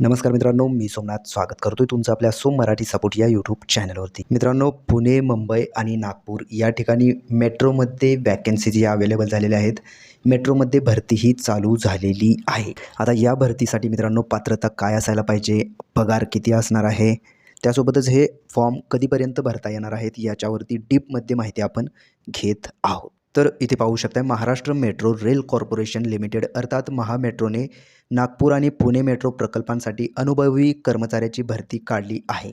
नमस्कार मित्रांनो मी सोमनाथ स्वागत करतोय तुमचं आपल्या सोम मराठी सपोर्ट या यूट्यूब चॅनलवरती मित्रांनो पुणे मुंबई आणि नागपूर या ठिकाणी मेट्रोमध्ये वॅकन्सी जी अवेलेबल झालेल्या आहेत. मेट्रोमध्ये भरती ही चालू झालेली आहे. आता या भरतीसाठी मित्रांनो पात्रता काय असायला पाहिजे? पगार किती असणार आहे? त्यासोबतच हे फॉर्म कधीपर्यंत भरता येणार आहेत? याच्यावरती डीपमध्ये माहिती आपण घेत आहोत. तर इथे पाहू शकता Maharashtra metro rail corporation limited अर्थात महामेट्रोने नागपूर आणि पुणे मेट्रो प्रकल्पांसाठी अनुभवी कर्मचाऱ्याची भरती काढली आहे.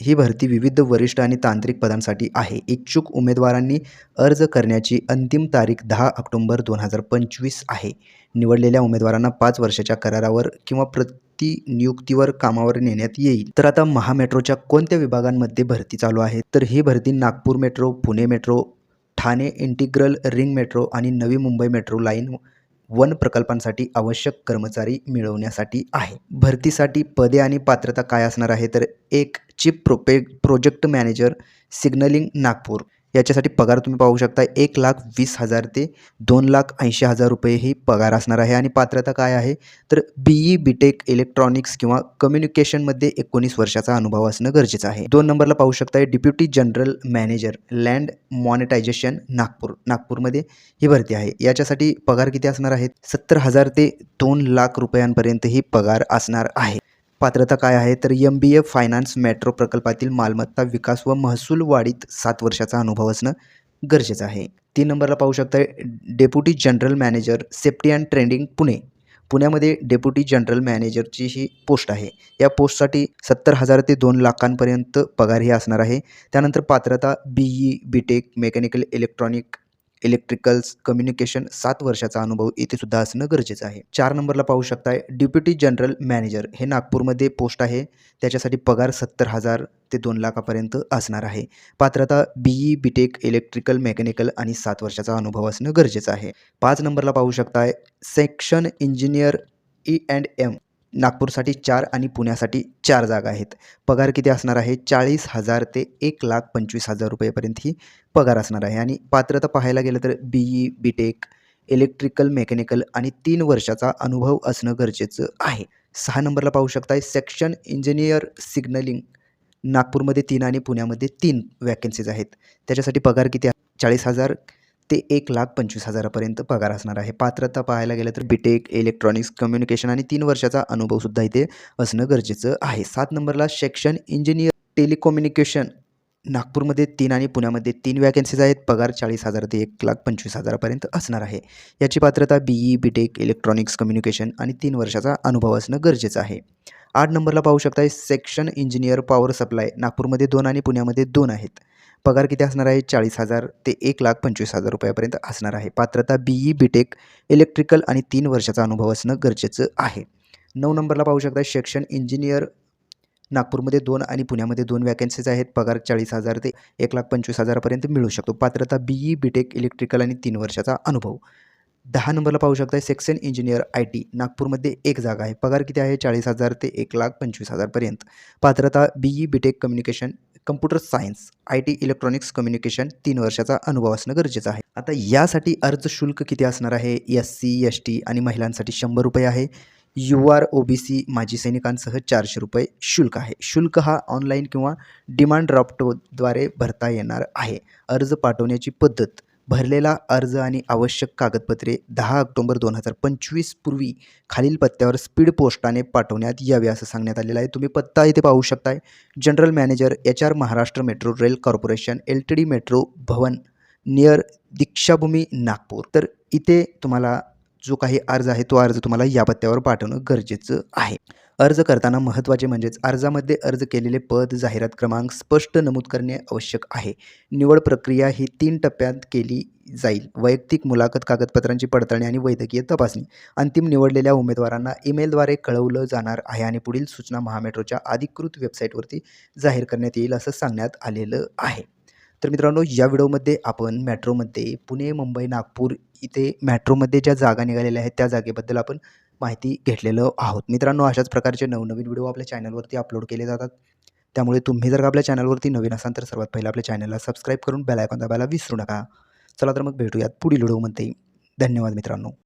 ही भरती विविध वरिष्ठ आणि तांत्रिक पदांसाठी आहे. इच्छुक उमेदवारांनी अर्ज करण्याची अंतिम तारीख दहा ऑक्टोंबर दोन हजार पंचवीस आहे. निवडलेल्या उमेदवारांना पाच वर्षाच्या करारावर किंवा प्रतिनियुक्तीवर कामावर नेण्यात येईल. तर आता महामेट्रोच्या कोणत्या विभागांमध्ये भरती चालू आहे? तर ही भरती Nagpur metro Pune metro Thane integral ring metro आणि Navi Mumbai metro line one प्रकल्पांसाठी आवश्यक कर्मचारी मिळवण्यासाठी आहे. भरतीसाठी पदे आणि पात्रता काय असणार आहे? तर एक चिप प्रोपे प्रोजेक्ट मॅनेजर सिग्नलिंग नागपूर. याच्यासाठी पगार तुम्ही पाहू शकता एक लाख वीस हजार ते दोन लाख ऐंशी हजार रुपये ही पगार असणार आहे. आणि पात्रता काय आहे? तर B E B tech electronics किंवा कम्युनिकेशनमध्ये एकोणीस वर्षाचा अनुभव असणं गरजेचं आहे. दोन नंबरला पाहू शकता deputy general manager land monetisation Nagpur. नागपूरमध्ये ही भरती आहे. याच्यासाठी पगार किती असणार आहेत? सत्तर हजार ते दोन लाख रुपयांपर्यंत ही पगार असणार आहे. पात्रता काय आहे? तर M B A finance metro प्रकल्पातील मालमत्ता विकास व महसूल वाढीत सात वर्षाचा अनुभव असणं गरजेचं आहे. तीन नंबरला पाहू शकता deputy general manager safety and trending Pune. पुण्यामध्ये डेप्युटी जनरल मॅनेजरची ही पोस्ट आहे. या पोस्टसाठी सत्तर हजार ते दोन लाखांपर्यंत पगार ही असणार आहे. त्यानंतर पात्रता B E B tech mechanical electronic electricals communication सात वर्षाचा अनुभव इथे सुद्धा असणं गरजेचं आहे. चार नंबरला पाहू शकताय डेप्युटी जनरल मॅनेजर हे नागपूरमध्ये पोस्ट आहे. त्याच्यासाठी पगार सत्तर हजार ते दोन लाखापर्यंत असणार आहे. पात्रता B E B tech electrical mechanical आणि सात वर्षाचा अनुभव असणं गरजेचं आहे. पाच नंबरला पाहू शकताय section engineer E and M नागपूरसाठी चार आणि पुण्यासाठी चार जागा आहेत. पगार किती असणार आहे? चाळीस हजार ते एक लाख पंचवीस हजार रुपयेपर्यंत ही पगार असणार आहे. आणि पात्रता पाहायला गेलं तर B E B tech electrical mechanical आणि तीन वर्षाचा अनुभव असणं गरजेचं आहे. सहा नंबरला पाहू शकताय सेक्शन इंजिनियर सिग्नलिंग नागपूरमध्ये तीन आणि पुण्यामध्ये तीन वॅकन्सीज आहेत. त्याच्यासाठी पगार किती चाळीस हजार ते एक लाख पंचवीस हजारापर्यंत पगार असणार आहे. पात्रता पाहायला गेलं तर बीटेक इलेक्ट्रॉनिक्स कम्युनिकेशन आणि तीन वर्षाचा अनुभवसुद्धा इथे असणं गरजेचं आहे. सात नंबरला सेक्शन इंजिनियर टेलिकम्युनिकेशन नागपूरमध्ये तीन आणि पुण्यामध्ये तीन वॅकन्सीज आहेत. पगार चाळीस हजार ते एक लाख पंचवीस हजारापर्यंत असणार आहे. याची पात्रता B E B tech electronics communication आणि तीन वर्षाचा अनुभव असणं गरजेचं आहे. आठ नंबरला पाहू शकताय सेक्शन इंजिनियर पॉवर सप्लाय नागपूरमध्ये दोन आणि पुण्यामध्ये दोन आहेत. पगार किती असणार आहे? चाळीस हजार ते एक लाख पंचवीस हजार रुपयापर्यंत असणार आहे. पात्रता B E B tech electrical आणि तीन वर्षाचा अनुभव असणं गरजेचं आहे. नऊ नंबरला पाहू शकता सेक्शन इंजिनियर नागपूरमध्ये दोन आणि पुण्यामध्ये दोन वॅकन्सीज आहेत. पगार चाळीस हजार ते एक लाख पंचवीस हजारापर्यंत मिळू शकतो. पात्रता B E B tech electrical आणि तीन वर्षाचा अनुभव. दहा नंबरला पाहू शकता सेक्शन इंजिनियर आय टी नागपूरमध्ये एक जागा आहे. पगार किती आहे? चाळीस हजार ते एक लाख पंचवीस हजारपर्यंत. पात्रता B E B tech communication computer science I T electronics communication तीन वर्षाचा अनुभव असणं गरजेचं आहे. आता यासाठी अर्ज शुल्क किती असणार आहे? एस सी एस टी आणि महिलांसाठी शंभर रुपये आहे. U R O B C माजी सैनिकांसह चारशे रुपये शुल्क आहे. शुल्क हा ऑनलाईन किंवा डिमांड ड्राफ्टद्वारे भरता येणार आहे. अर्ज पाठवण्याची पद्धत भरलेला अर्ज आणि आवश्यक कागदपत्रे दहा ऑक्टोंबर दोन हजार पंचवीस पूर्वी खालील पत्त्यावर स्पीड पोस्टाने पाठवण्यात यावे असं सांगण्यात आलेलं आहे. तुम्ही पत्ता इथे पाहू शकताय. General manager H R Maharashtra metro rail corporation L T D metro Bhavan near Dikshabhoomi Nagpur. तर इथे तुम्हाला जो काही अर्ज आहे तो अर्ज तुम्हाला या पत्त्यावर पाठवणं गरजेचं आहे. अर्ज करताना महत्त्वाचे म्हणजेच अर्जामध्ये अर्ज केलेले पद जाहिरात क्रमांक स्पष्ट नमूद करणे आवश्यक आहे. निवड प्रक्रिया ही तीन टप्प्यात केली जाईल. वैयक्तिक मुलाखत कागदपत्रांची पडताळणी आणि वैद्यकीय तपासणी. अंतिम निवडलेल्या उमेदवारांना ईमेलद्वारे कळवलं जाणार आहे आणि पुढील सूचना महामेट्रोच्या अधिकृत वेबसाईटवरती जाहीर करण्यात येईल असं सांगण्यात आलेलं आहे. तर मित्रांनो या व्हिडिओमध्ये आपण मेट्रोमध्ये पुणे मुंबई नागपूर इथे मेट्रोमध्ये ज्या जागा निघालेल्या आहेत त्या जागेबद्दल आपण माहिती घेतलेलो आहोत. मित्रांनो अशाच प्रकारचे नवनवीन व्हिडिओ आपल्या चॅनलवरती अपलोड केले जातात. त्यामुळे तुम्ही जर का आपल्या चॅनलवरती नवीन असाल तर सर्वात पहिलं आपल्या चॅनलला सबस्क्राईब करून बेलायकॉन दाबायला विसरू नका. चला तर मग भेटूयात पुढील व्हिडिओमध्ये. धन्यवाद मित्रांनो.